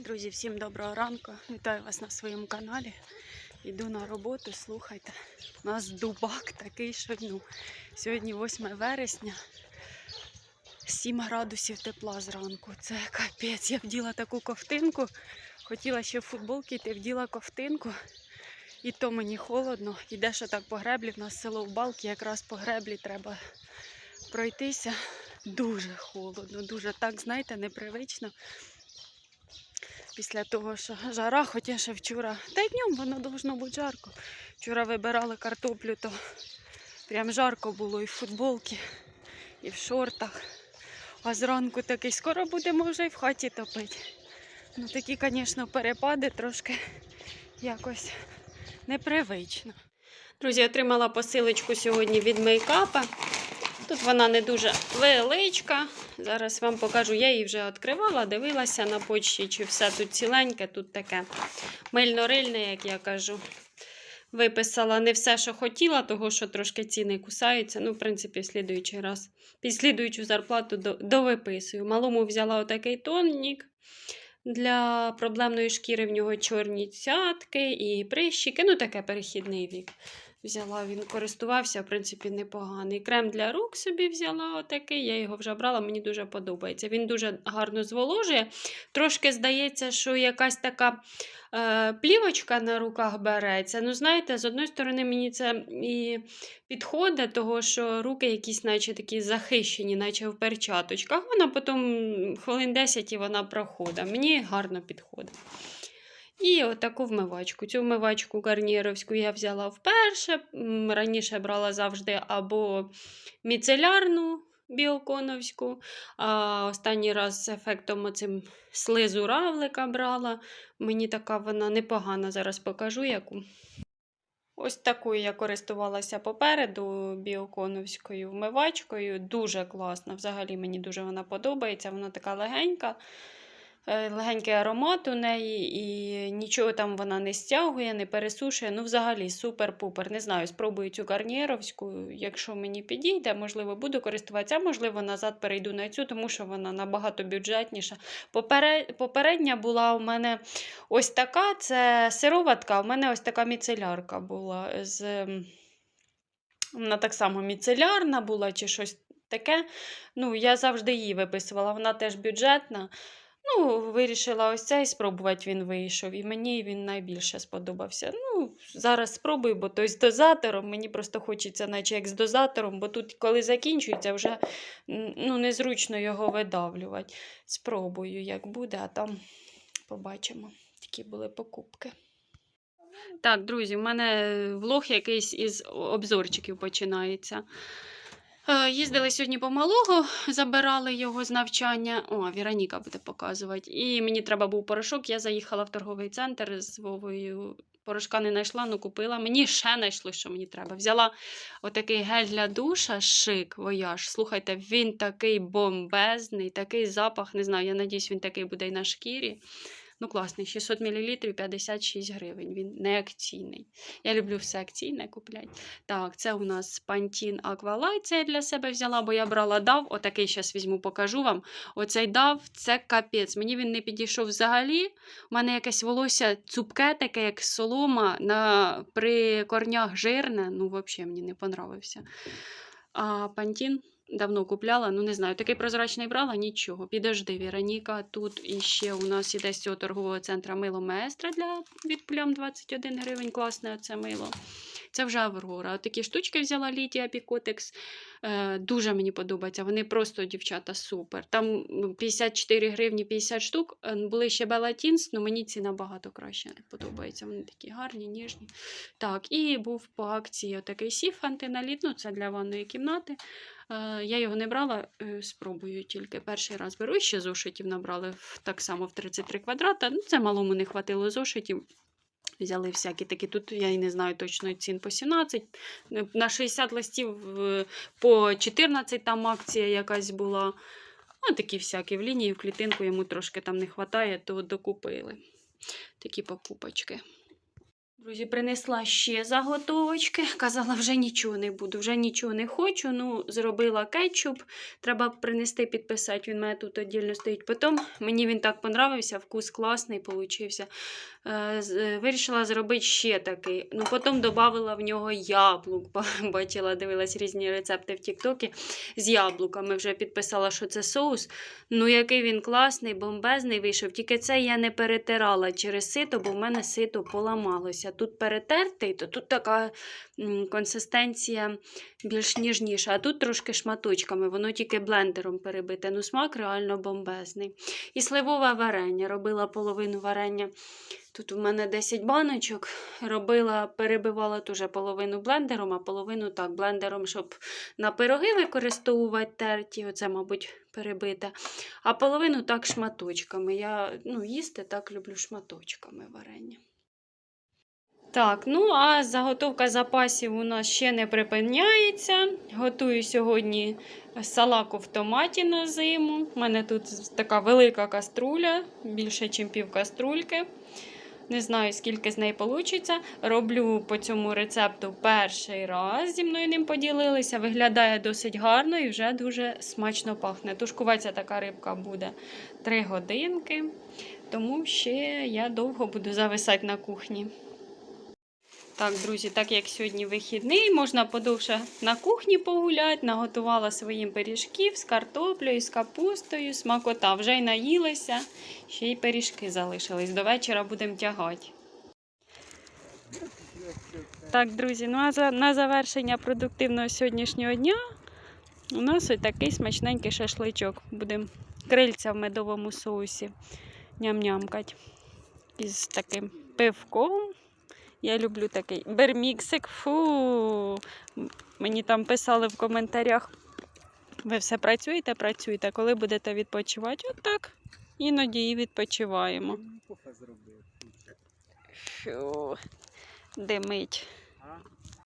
Друзі, всім доброго ранку. Вітаю вас на своєму каналі. Йду на роботу, слухайте. У нас дубак такий, що ну, сьогодні 8 вересня, 7 градусів тепла зранку. Це капець. Я вділа таку ковтинку. Хотіла ще в футболки йти, вділа ковтинку. І то мені холодно. Йдеш отак по греблі, в нас село в балки, якраз по греблі треба пройтися. Дуже холодно, дуже так, знаєте, непривично після того, що жара, хоча ще вчора, та й днем воно должно бути жарко. Вчора вибирали картоплю, то прям жарко було і в футболці, і в шортах. А зранку такий скоро будемо вже і в хаті топити. Ну такі, звісно, перепади трошки якось непривично. Друзі, отримала посилочку сьогодні від мейкапа. Тут вона не дуже величка. Зараз вам покажу. Я її вже відкривала, дивилася на почті, чи все тут ціленьке, тут таке мильно-рильне, як я кажу. Виписала не все, що хотіла, того що трошки ціни кусаються. Ну, в принципі, в слідуючий раз. Під слідуючу зарплату довиписую. Малому взяла отакий тонік. Для проблемної шкіри в нього чорні цятки і прищики. Ну, таке перехідний вік. Взяла, він користувався, в принципі, непоганий. Крем для рук собі взяла отакий, я його вже брала, мені дуже подобається. Він дуже гарно зволожує. Трошки здається, що якась така е, плівочка на руках береться. Ну, знаєте, з одної сторони, мені це і підходить, того що руки якісь, наче такі захищені, наче в перчаточках. Вона потім хвилин 10 і вона проходить. Мені гарно підходить. І отаку вмивачку. Цю вмивачку гарніровську я взяла вперше. Раніше брала завжди або міцелярну біоконовську, а останній раз з ефектом оцим слизу равлика брала. Мені така вона непогана, зараз покажу яку. Ось такою я користувалася попереду біоконовською вмивачкою. Дуже класна. Взагалі мені дуже вона подобається. Вона така легенька. Е, Легенький аромат у неї, і нічого там вона не стягує, не пересушує. Ну, взагалі, супер-пупер. Не знаю, спробую цю гарнієровську. Якщо мені підійде, можливо, буду користуватися, а можливо, назад перейду на цю, тому що вона набагато бюджетніша. Попередня була у мене ось така, це сироватка, у мене ось така міцелярка була. з... Вона так само міцелярна була чи щось таке. Ну, я завжди її виписувала, вона теж бюджетна. Ну, вирішила ось цей спробувати, він вийшов, і мені він найбільше сподобався. Ну, зараз спробую, бо той з дозатором, мені просто хочеться, наче як з дозатором, бо тут, коли закінчується, вже ну, незручно його видавлювати. Спробую, як буде, а там побачимо. Такі були покупки. Так, друзі, в мене влог якийсь із обзорчиків починається. Е, Їздили сьогодні по малого, забирали його з навчання. О, Віроніка буде показувати. І мені треба був порошок. Я заїхала в торговий центр з Вовою. Порошка не знайшла, ну купила. Мені ще знайшли, що мені треба. Взяла отакий гель для душа, шик, вояж. Слухайте, він такий бомбезний, такий запах. Не знаю, я надіюсь, він такий буде і на шкірі. Ну, класний, 600 мл, 56 гривень. Він не акційний. Я люблю все акційне купляти. Так, це у нас Pantene Aqualight, це я для себе взяла, бо я брала дав. Отакий зараз візьму, покажу вам. Оцей дав це капець. Мені він не підійшов взагалі. У мене якесь волосся цупке, таке, як солома, на, при корнях жирне. Ну, взагалі мені не понравився. А Pantene давно купляла, ну не знаю, такий прозрачний брала, нічого. Підожди, Віроніка. Тут іще у нас іде з цього торгового центру мило Маестра для від плям 21 гривень. Класне це мило. Це вже Аврора. Такі штучки взяла Лідія Пікотекс. Е, дуже мені подобається. Вони просто, дівчата, супер. Там ну, 54 гривні 50 штук. Е, Були ще Белатінс, але мені ці набагато краще подобаються. Вони такі гарні, ніжні. Так, і був по акції отакий сіф антиналіт, ну це для ванної кімнати. Е, Я його не брала, е, спробую тільки перший раз беру. І ще зошитів набрали так само в 33 квадрата. Ну, це малому не хватило зошитів. Взяли всякі такі. Тут я і не знаю точно цін по 17. е, На 60 листів по 14 там акція якась була. Ну, такі всякі в лінії, в клітинку йому трошки там не вистачає, то докупили. Такі покупочки. Друзі, принесла ще заготовочки. Казала, вже нічого не буду, вже нічого не хочу. Ну, зробила кетчуп. Треба принести, підписати. Він у мене тут віддільно стоїть. Потім мені він так понравився, вкус класний получився. Е, е, Вирішила зробити ще такий. Ну, потім додала в нього яблук. Бачила, дивилась різні рецепти в Тіктокі з яблуками. Вже підписала, що це соус. Ну, який він класний, бомбезний вийшов. Тільки це я не перетирала через сито, бо в мене сито поламалося. Тут перетертий, то тут така консистенція більш ніжніша, а тут трошки шматочками, воно тільки блендером перебите. Ну, смак реально бомбезний. І сливове варення. Робила половину варення. Тут у мене 10 баночок. Робила, перебивала теж половину блендером, а половину так, блендером, щоб на пироги використовувати терті. Оце, мабуть, перебите. А половину так шматочками. Я ну, їсти так люблю шматочками варення. Так, ну а заготовка запасів у нас ще не припиняється. Готую сьогодні салаку в томаті на зиму. У мене тут така велика каструля, більше, ніж пів каструльки. Не знаю, скільки з неї вийде. Роблю по цьому рецепту перший раз. Зі мною ним поділилися. Виглядає досить гарно і вже дуже смачно пахне. Тушкуватися така рибка буде 3 годинки. Тому ще я довго буду зависати на кухні. Так, друзі, так як сьогодні вихідний, можна подовше на кухні погуляти. Наготувала своїм пиріжків з картоплею, з капустою, смакота. Вже й наїлися, ще й пиріжки залишились. До вечора будемо тягати. Так, друзі, ну а за, на завершення продуктивного сьогоднішнього дня у нас ось такий смачненький шашличок. Будемо крильця в медовому соусі ням-нямкать. Із таким пивком. Я люблю такий берміксик. Фу. Мені там писали в коментарях. Ви все працюєте, працюєте, коли будете відпочивати? От так. Іноді і відпочиваємо. Фу. Димить.